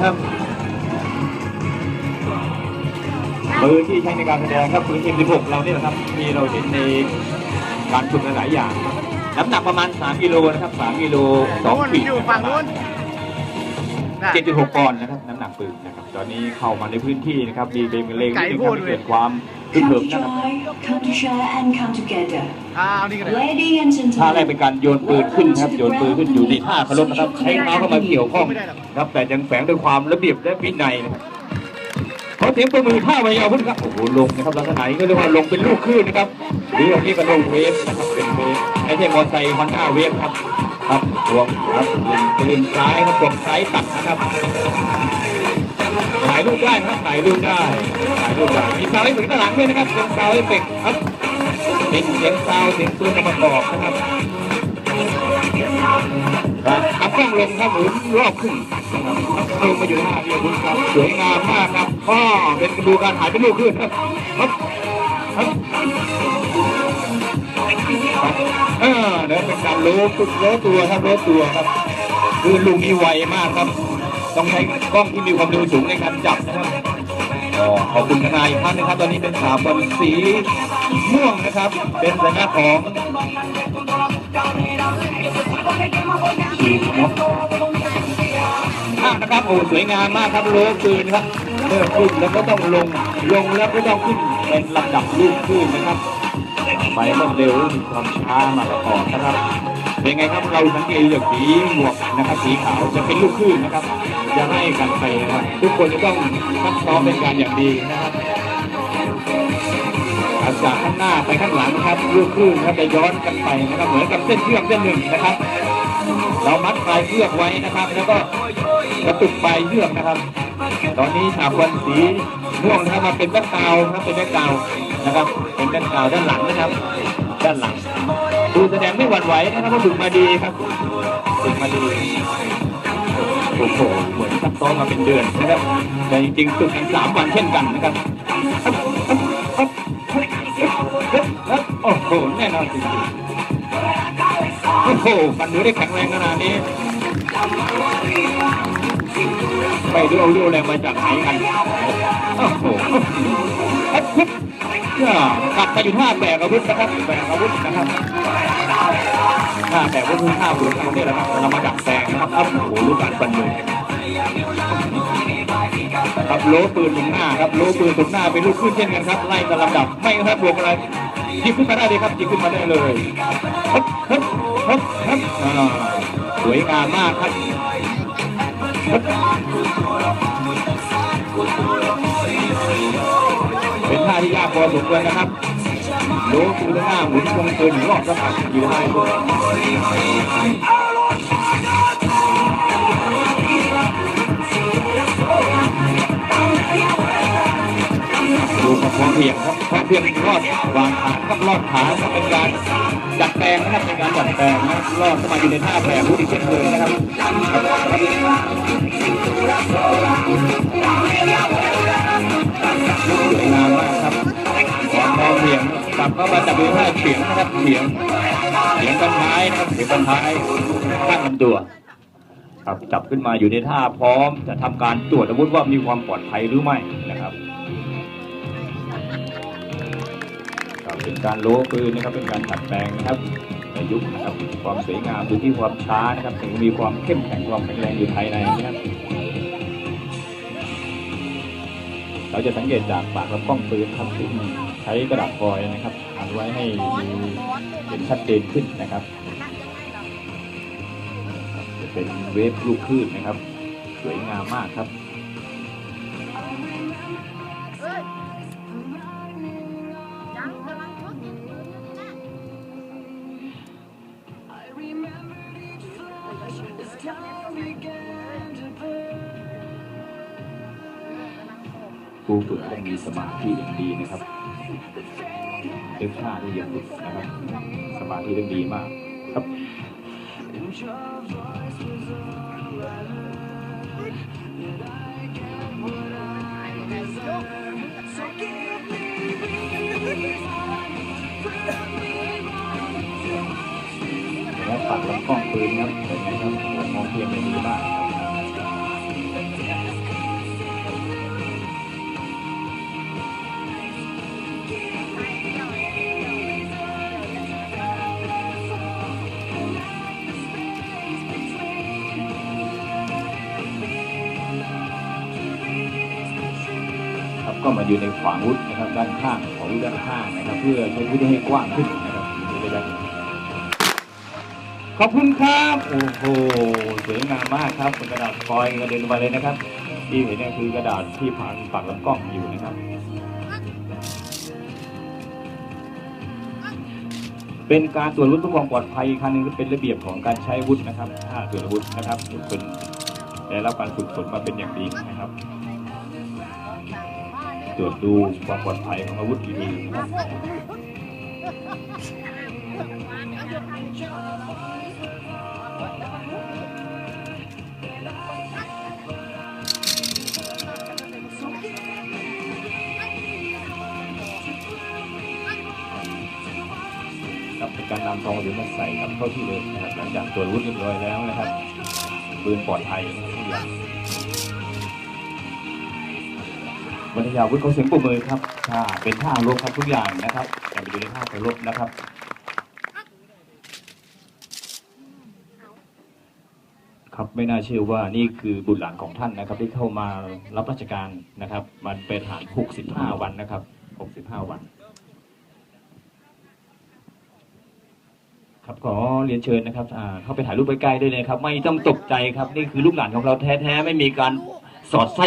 นะครับปืนที่ใช้ในการแสดงครับปืน M16 เราเนี่ยนะครับที่เราเห็นในการฝึกหลายๆอย่างครับน้ำหนักประมาณ 3กิโลนะครับ3กิโลนู้2นขีดอยู่ฝั่งนู้นน่ะ7.6ปอนด์นะครับน้ำหนักปืนนะครับตอนนี้เข้ามาในพื้นที่นะครับมีเบงเลงไก่ที่พูดทำให้เลยเกิดความ คึก Come เหิ to มนะครับ joy, come to share, and come together. อ้าวนี่ก็ได้ Lady and ท่าแรก gentlemen, เป็นการโยนปืนขึ้นครับโยนปืนขึ้นอยู่ในท่าเคารพนะครับใช้เท้าเข้ามาเกี่ยวข้องครับ แต่ยังแฝงด้วยความระเบียบและวินัยนะครับขอเสียงประมือท่าพยาวพุ่นครับโอ้โหลงนะครับลักษณะนี้ก็เรียกว่าลงเป็นลูกคลื่นนะครับ หรืออย่างนี้ก็ลงเวฟนะครับเป็นเวฟไม่ใช่มอเตอร์ไซค์ฮอนด้าเวฟครับครับรวมครับปืนซ้ายครับกดซ้ายตัดนะครับ ถ่ายรูปได้นะครับถ่ายรูปได้ถ่ายรูปได้มีซาวด์ให้ถึงด้านหลังด้วยนะครับเป็นซาวด์เอฟเฟกต์ครับเป็นเสียงซาวด์เสียงปืนประกอบนะครับขับกล้องลงครับหมุนรอบขึ้นครับลงมาอยู่หน้าพี่คุณครับสวยงามมากครับพ่อเป็นดูการถ่ายเป็นลูกขึ้นครับครับเออเดี๋ยวเป็นการโล้ตุโล้ตัวครับโล้ตัวครับ คือลุงนี่ไวมากครับ ต้องใช้กล้องที่มีความเร็วสูงในการจับนะครับก็ขอบคุณทนายท่านนะครับ ตอนนี้เป็นสาวบอลสีม่วงนะครับ เป็นสัญลักษณ์ของมากนะครับโอ้สวยงามมากครับโลคืนครับเริ่มขึ้นแล้วก็ต้องลงลงแล้วก็ต้องขึ้นเป็นลำดับลูกขึ้นนะครับไปมันเร็วมีความช้ามาประกอบนะครับ เป็นไงครับเราสังเกตจากสีหมวกนะครับสีขาวจะเป็นลูกขึ้นนะครับจะให้กันไปนะครับทุกคนจะต้องซักซ้อมเป็นการอย่างดีนะครับจากข้างหน้าไปข้างหลังนะครับลูกขึ้นครับจะย้อนกันไปนะครับเหมือนกับเส้นเชือกเส้นหนึ่งนะครับ เรามัดปลายเชือกไว้นะครับ แล้วก็กระตุกปลายเชือกนะครับ ตอนนี้ฉาบวันสีม่วงนะครับมาเป็นแบ็คกราวนะครับเป็นแบ็คกราวนะครับ เป็นแบ็คกราวด้านหลังนะครับ ด้านหลัง แสดงไม่หวั่นไหวนะครับว่าฝึกมาดีครับฝึกมาดีโอ้โหเหมือนซักซ้อมมาเป็นเดือนนะครับแต่จริงๆฝึกกันสามวันเช่นกันนะครับโอ้โหแน่นอนจริงๆโอ้โหฟันดูได้แข็งแรงขนาดนี้ไปดูเอาเรี่ยวแรงมาจากไหนกันโอ้โเนี่ยกลับมาอยู่ท่าแบกอาวุธนะครับแบกอาวุธนะครับท่าแบกอาวุธคือท่าบุรุษเราเนี่ยแหละครับเรามาดักแซงนะครับอ้าวโอ้โหรู้การฟันมือครับโล้ปืนตรงหน้าครับโล้ปืนตรงหน้าเป็นลูกขึ้นเช่นกันครับไล่กันลำดับไม่ครับบวกอะไรยิบขึ้นมาได้เลยครับยิบขึ้นมาได้เลยฮึบฮึบฮึบฮึบสวยงามมากครับ สมควรนะครับโล้ปืนตรงหน้าหมุนตรงปืนหนึ่งรอบครับอยู่ได้ดูกับความเพียงครับความเพียงรอดวางขาครับรอดขาเป็นการจัดแปลงนะครับเป็นการจัดแปลงนะรอดเข้ามาอยู่ในท่าแปลงรู้ดีเช่นเคยนะครับ ลับเข้ามาจับมือท่าเฉียงนะครับเฉียงเฉียงกันท้ายนะครับเฉียงกันท้ายข้งลำตัวครับจับขึ้นมาอยู่ในท่าพร้อม จะทำการตรวจอาวุธว่ามีความปลอดภัยหรือไม่นะครับครับเป็นการโล้ปืนนะครับเป็นการตัดแปลงนะครับในยุคนะครับความสวยงามดูที่ความช้านะครับถึงมีความเข้มแข็งความแข็งแรงอยู่ภายในนะครับ เราจะสังเกตจากปากลำกล้องปืนครับซึ่งใช้กระดาษฟอยล์นะครับอันไว้ให้ดูเห็นชัดเจนขึ้นนะครับจะเป็นเวฟลูกคลื่นนะครับ สวยงามมากครับ ผู้ฝึกต้องมีสมาธิอย่างดีนะครับเลือกท่าที่ยังฝึกนะครับ สมาธิต้องดีมากครับและปากลำกล้องปืนครับเป็นไงครับมองเพียงได้ดีมาก ก็มาอยู่ในขวางวุฒินะครับด้านข้างของวุฒิด้านข้างนะครับ เพื่อใช้วุฒิให้กว้างขึ้นนะครับในระยะนี้ขอบคุณครับ โอ้โหสวยงามมากครับเป็นกระดาษฟอยล์กระเด็นมาเลยนะครับ ที่เห็นนี่คือกระดาษที่ผ่านปากลำกล้องอยู่นะครับ เป็นการตรวจวุฒิเพื่อความปลอดภัยอีกครั้งหนึ่งเป็นระเบียบของการใช้วุฒินะครับถ้าตรวจวุฒินะครับทุกคนได้รับการฝึกฝนมาเป็นอย่างดีนะครับ ตรวจดูความปลอดภัยของอาวุธอีกทีนะครับเป็นการนำทองหรือมาใส่กับเข้าที่เลยนะครับหลังจากตรวจวุธเรียบร้อยแล้วนะครับปืนปลอดภัยนะครับ ทุกอย่ายาวุฒิเขาเสียงปรบมือครับถ้าเป็นท่ารบครับทุกอย่างนะครับอย่าไปอยู่ในท่าไปรบนะครับครับไม่น่าเชื่อว่านี่คือบุตรหลานของท่านนะครับ ที่เข้ามารับราชการนะครับ มันเป็นหาร65 วันนะครับ 65 วัน ครับขอเรียนเชิญนะครับอ่าเข้าไปถ่ายรูปใกล้ๆได้เลยครับ ไม่ต้องตกใจครับ นี่คือลูกหลานของเราแท้ๆไม่มีการสอดไส้